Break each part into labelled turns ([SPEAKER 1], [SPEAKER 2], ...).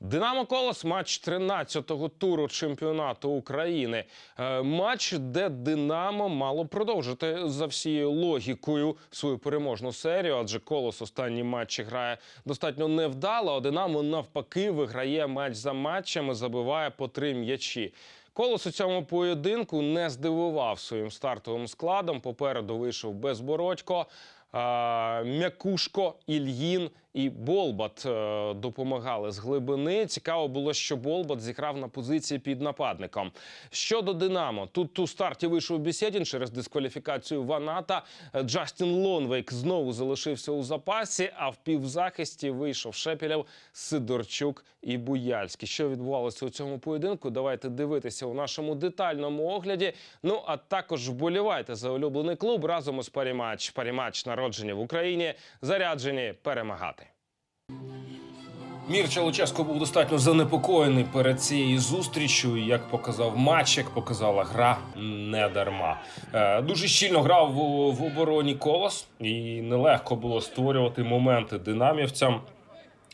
[SPEAKER 1] Динамо Колос матч 13-го туру чемпіонату України. Е, Матч, де Динамо мало продовжити за всією логікою свою переможну серію, адже Колос останні матчі грає достатньо невдало. А Динамо навпаки виграє матч за матчами, забиває по три м'ячі. Колос у цьому поєдинку не здивував своїм стартовим складом. Попереду вийшов Безбородько, Мякушко, Ільїн і Болбат е, допомагали з глибини. Цікаво було, що Болбат зіграв на позиції під нападником. Щодо Динамо, тут у старті вийшов Бісєдін через дискваліфікацію Ваната. Джастін Лонвейк знову залишився у запасі. А в півзахисті вийшов Шепілєв, Сидорчук і Буяльський. Що відбувалося у цьому поєдинку? Давайте дивитися у нашому детальному огляді. Ну а також вболівайте за улюблений клуб разом із Парімач. Парімач народжені в Україні, заряджені перемагати. Мірча Луческо був достатньо занепокоєний перед цією зустрічю. Як показав матч, як показала гра, не дарма. Е, дуже щільно грав в, в обороні колос, і нелегко було створювати моменти динамівцям.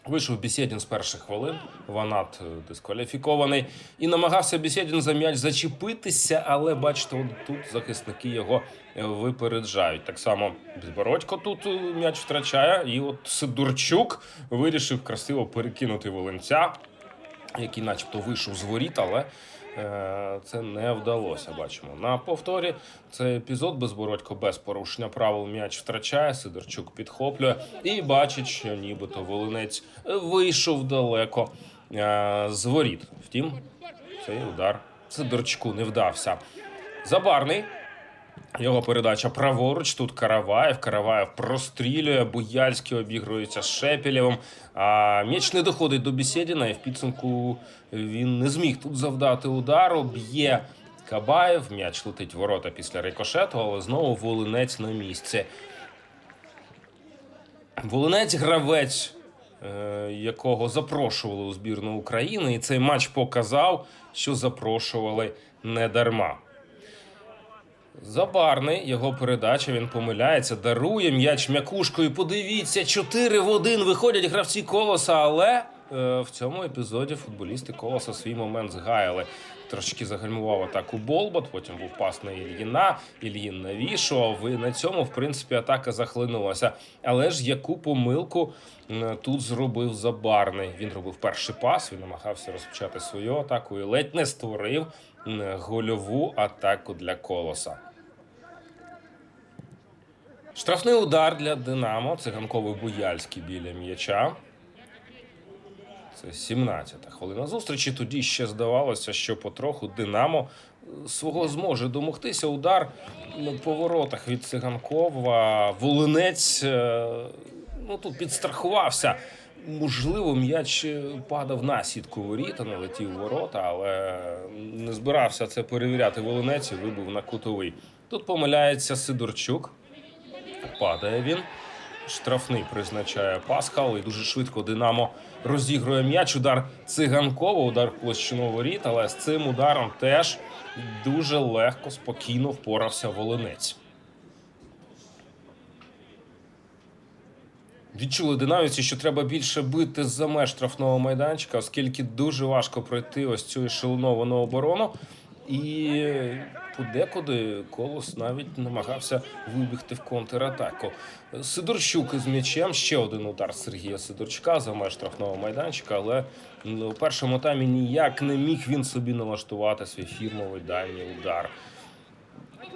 [SPEAKER 1] Вийшов Бісєдін з перших хвилин. Ванат е, дискваліфікований і намагався Бісєдін за м'яч зачепитися, але бачите, от тут захисники його е, випереджають. Так само Безбородько тут е, м'яч втрачає, і от Сидорчук вирішив красиво перекинути Волинця, який, начебто, вийшов з воріт, але це не вдалося. Бачимо на повторі. Цей епізод Безбородько без порушення правил м'яч втрачає. Сидорчук підхоплює і бачить, що нібито Волинець вийшов далеко е, з воріт. Втім, цей удар Сидорчуку не вдався. Забарний. Його передача праворуч. Тут Караваєв. Караваєв прострілює. Буяльський обігрується з Шепелєвим. А м'яч не доходить до Бісєдіна, і в підсумку він не зміг тут завдати удару. Б'є Кабаєв. М'яч летить в ворота після рикошету, але знову Волинець на місці. Волинець гравець, е, якого запрошували у збірну України, і цей матч показав, що запрошували не дарма. Забарний його передача. Він помиляється, дарує м'яч м'якушкою. Подивіться, 4 в 1 виходять гравці колоса, але в цьому епізоді футболісти колоса свій момент згаяли. Трошки загальмував атаку Болбот, потім був пас на Ільїна, Ільїн навішував. І на цьому, в принципі, атака захлинулася. Але ж яку помилку тут зробив Забарний? Він робив перший пас, він намагався розпочати свою атаку і ледь не створив гольову атаку для колоса. Штрафний удар для Динамо. Циганковий Буяльський біля м'яча. Це 17-та хвилина зустрічі. Тоді ще здавалося, що потроху Динамо е, свого зможе домогтися. Удар на поворотах від Циганкова. Волинець е, ну, тут підстрахувався. Можливо, м'яч е, падав на сітку воріт, а не ворота, але не збирався це перевіряти Волинець і вибив на кутовий. Тут помиляється Сидорчук. Падає він. Штрафний призначає Пасхал і дуже швидко Динамо розігрує м'яч. Удар циганкова, удар площину воріт, але з цим ударом теж дуже легко, спокійно впорався Волинець. Відчули динаміці, що треба більше бити за меж штрафного майданчика, оскільки дуже важко пройти ось цю ешелоновану оборону. І подекуди колос навіть намагався вибігти в контратаку. Сидорчук із м'ячем ще один удар Сергія Сидорчука за меж штрафного майданчика, але ну, у першому таймі ніяк не міг він собі налаштувати свій фірмовий дальній удар.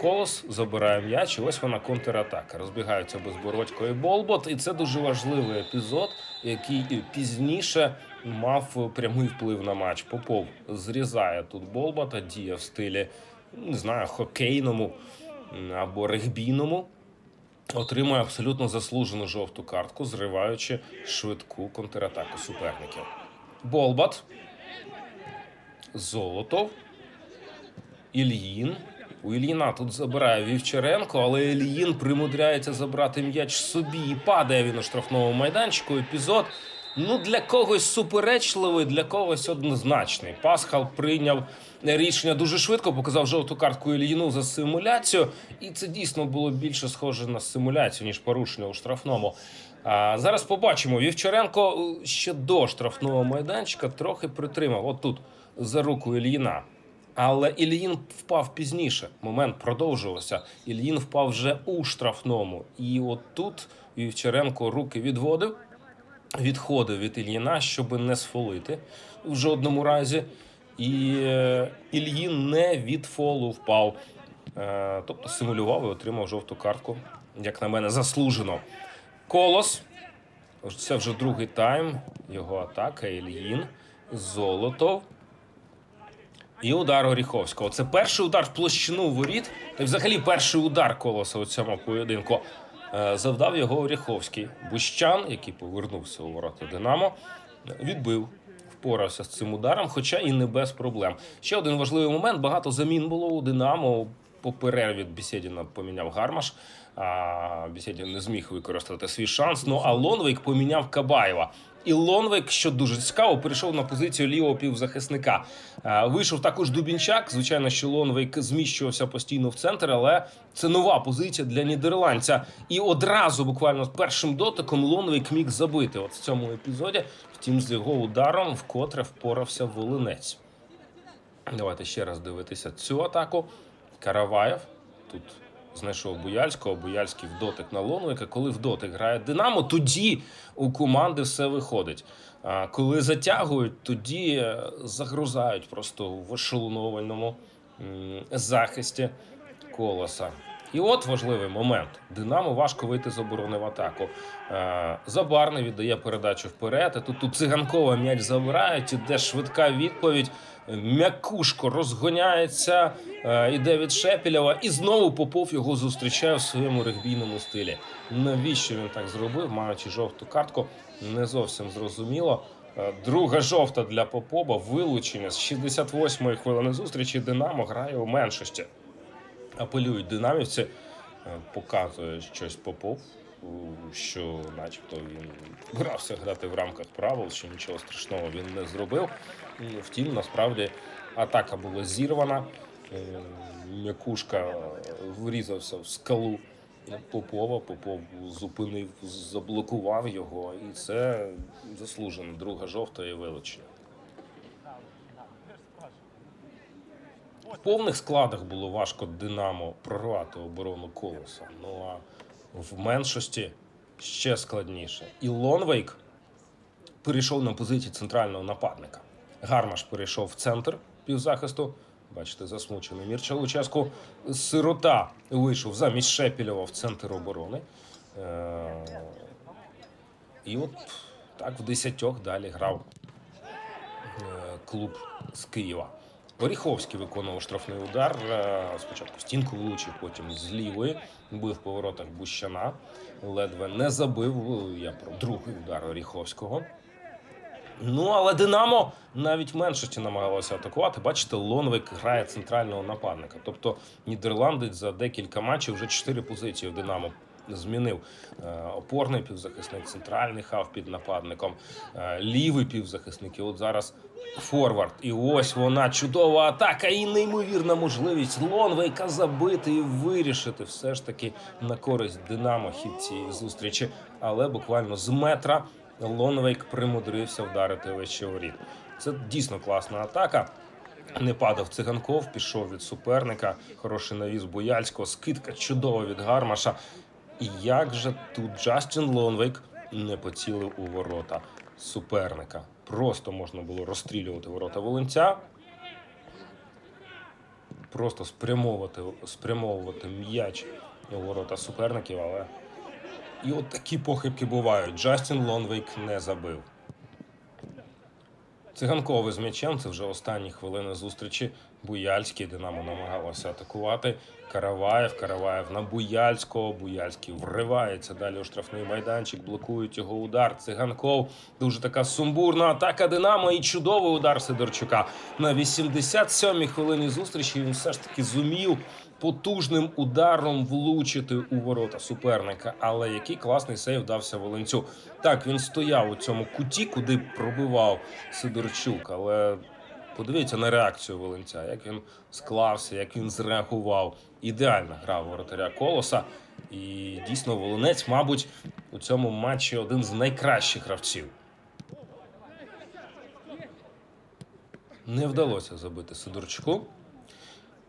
[SPEAKER 1] Колос забирає м'яч, і ось вона контратака. Розбігаються безбородько і Болбот. І це дуже важливий епізод, який пізніше мав прямий вплив на матч. Попов зрізає тут Болбота, діє в стилі не знаю, хокейному або регбійному. Отримує абсолютно заслужену жовту картку, зриваючи швидку контратаку суперників. Болбат, Золотов, Ільїн. У Ільїна тут забирає Вівчаренко, але Ільїн примудряється забрати м'яч собі і падає він у штрафному майданчику. Епізод ну для когось суперечливий, для когось однозначний. Пасхал прийняв рішення дуже швидко, показав жовту картку Ільїну за симуляцію, і це дійсно було більше схоже на симуляцію ніж порушення у штрафному. А зараз побачимо. Вівчаренко е, ще до штрафного майданчика трохи притримав. От тут за руку Ільїна. Але Ільїн впав пізніше. Момент продовжувався. Ільїн впав вже у штрафному. І от тут Вівчаренко руки відводив, відходив від Ільїна, щоб не сфолити в жодному разі. І е, Ільїн не від фолу впав. Е, тобто симулював і отримав жовту картку, як на мене, заслужено. Колос. Це вже другий тайм. Його атака. Ільїн. Золотов. І удар Оріховського. Це перший удар в площину воріт. Та взагалі перший удар колоса у цьому поєдинку. Е, Завдав його Оріховський. Бущан, який повернувся у ворота Динамо, відбив. Впорався з цим ударом, хоча і не без проблем. Ще один важливий момент: багато замін було у Динамо. По перерві Бісєдіна поміняв Гармаш. А Бісєдін не зміг використати свій шанс. Ну а Лонвейк поміняв Кабаєва. І Лонвейк, що дуже цікаво, перейшов на позицію лівого півзахисника. Вийшов також Дубінчак. Звичайно, що Лонвейк зміщувався постійно в центр, але це нова позиція для нідерландця. І одразу, буквально з першим дотиком, Лонвейк міг забити. От в цьому епізоді. Втім, з його ударом вкотре впорався Волинець. Давайте ще раз дивитися цю атаку. Караваєв тут знайшов Буяльського. Буяльський в дотик на яка Коли в дотик грає Динамо, тоді у команди все виходить. А коли затягують, тоді е, загрузають просто в ошелоновальному захисті колоса. І от важливий момент. Динамо важко вийти з оборони в атаку. Е, Забарний віддає передачу вперед. І тут, тут циганкова м'яч забирають. Іде швидка відповідь. М'якушко розгоняється, е, іде від Шепілєва, і знову Попов його зустрічає в своєму регбійному стилі. Навіщо він так зробив, маючи жовту картку, не зовсім зрозуміло. Е, Друга жовта для Попова вилучення з 68-ї хвилини зустрічі. Динамо грає у меншості. Апелюють динамівці, е, показує щось Попов, що, начебто, він грався грати в рамках правил, що нічого страшного він не зробив. Втім, насправді атака була зірвана. Е, М'якушка врізався в скалу Попова. Попов зупинив, заблокував його, і це заслужена друга жовта і вилучення. В повних складах було важко Динамо прорвати оборону колоса. Ну а в меншості ще складніше. І Лонвейк перейшов на позицію центрального нападника. Гармаш перейшов в центр півзахисту. Бачите, засмучений Мірча Луческу. Сирота вийшов замість Шепілєва в центр оборони. Е, І от так в десятьох далі грав е, клуб з Києва. Оріховський виконував штрафний удар. Е, Спочатку стінку влучив, потім з лівої бив по воротах Бущана. Ледве не забив. Я про другий удар Оріховського. Ну, але Динамо навіть в меншості намагалося атакувати. Бачите, Лонвик грає центрального нападника. Тобто Нідерландець за декілька матчів вже чотири позиції в Динамо змінив. Е, Опорний півзахисник, центральний хав під нападником, е, лівий півзахисник. І от зараз форвард. І ось вона чудова атака і неймовірна можливість Лонвейка забити і вирішити все ж таки на користь Динамо хід цієї зустрічі. Але буквально з метра Лонвейк примудрився вдарити вище воріт. Це дійсно класна атака. Не падав циганков, пішов від суперника. Хороший навіз Бояльського, скидка чудова від Гармаша. І як же тут Джастін Лонвейк не поцілив у ворота суперника? Просто можна було розстрілювати ворота Волинця. Просто спрямовувати, спрямовувати м'яч у ворота суперників, але і от такі похибки бувають. Джастін Лонвейк не забив. Циганковий з м'ячем це вже останні хвилини зустрічі. Буяльський Динамо намагалося атакувати. Караваєв, Караваєв на Буяльського. Буяльський вривається далі у штрафний майданчик, блокують його удар. Циганков. Дуже така сумбурна атака Динамо і чудовий удар Сидорчука. На 87-й хвилині зустрічі він все ж таки зумів потужним ударом влучити у ворота суперника. Але який класний сейв дався Волинцю. Так, він стояв у цьому куті, куди пробивав Сидорчук, але. Подивіться на реакцію Волинця, як він склався, як він зреагував. Ідеальна гра воротаря колоса. І дійсно Волонець, мабуть, у цьому матчі один з найкращих гравців. Не вдалося забити Сидорчуку.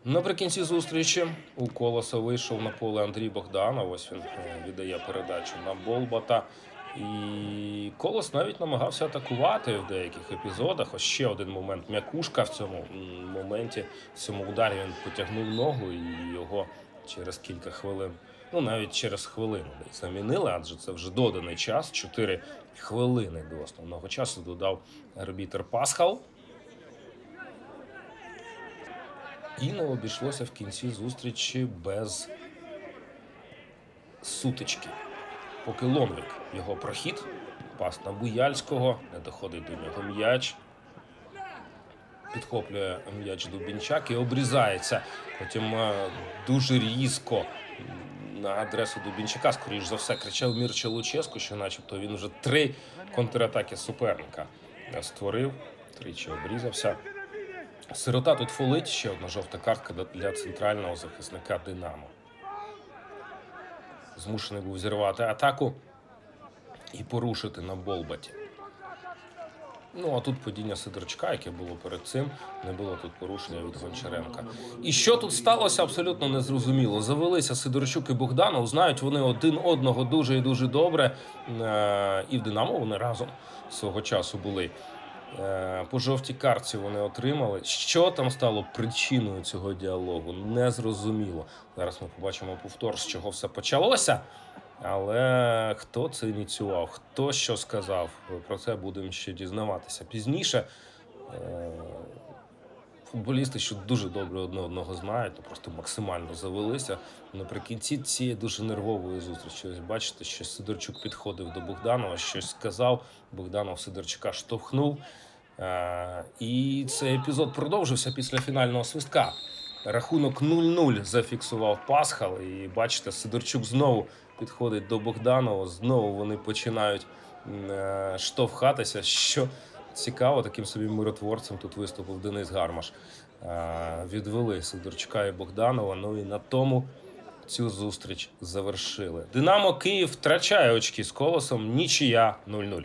[SPEAKER 1] Наприкінці зустрічі у колоса вийшов на поле Андрій Богданов. Ось він е, віддає передачу на Болбата. І колос навіть намагався атакувати в деяких епізодах. Ось ще один момент. М'якушка в цьому моменті, в цьому ударі він потягнув ногу і його через кілька хвилин, ну навіть через хвилину замінили, адже це вже доданий час. Чотири хвилини до основного часу додав арбітер Пасхал. І не обійшлося в кінці зустрічі без сутички. Поки Лонвік його прохід, пас на Буяльського, не доходить до нього м'яч. Підхоплює м'яч Дубінчак і обрізається. Потім е, дуже різко на адресу Дубінчака, скоріш за все, кричав Мірча Луческу, що начебто він вже три контратаки суперника створив, тричі обрізався. Сирота тут фолить ще одна жовта картка для центрального захисника Динамо. Змушений був зірвати атаку і порушити на Болбаті. Ну, а тут падіння Сидорчка, яке було перед цим, не було тут порушення від Гончаренка. І що тут сталося, абсолютно незрозуміло. Завелися Сидорчук і Богданов, знають вони один одного дуже і дуже добре. Е, І в Динамо вони разом свого часу були. Е, По жовтій карці вони отримали. Що там стало причиною цього діалогу? Незрозуміло. Зараз ми побачимо повтор, з чого все почалося. Але хто це ініціював, хто що сказав, про це будемо ще дізнаватися пізніше. Футболісти, що дуже добре одне одного знають, ну просто максимально завелися. Наприкінці цієї дуже нервової зустрічі. Ось бачите, що Сидорчук підходив до Богданова, щось сказав. Богданов Сидорчука штовхнув. Е, І цей епізод продовжився після фінального свистка. Рахунок 0-0 зафіксував Пасхал. І бачите, Сидорчук знову підходить до Богданова. Знову вони починають е, штовхатися. Що цікаво, таким собі миротворцем тут виступив Денис Гармаш. Е, Відвели Сидорчука і Богданова. Ну і на тому цю зустріч завершили. Динамо Київ втрачає очки з колосом. Нічия 0-0.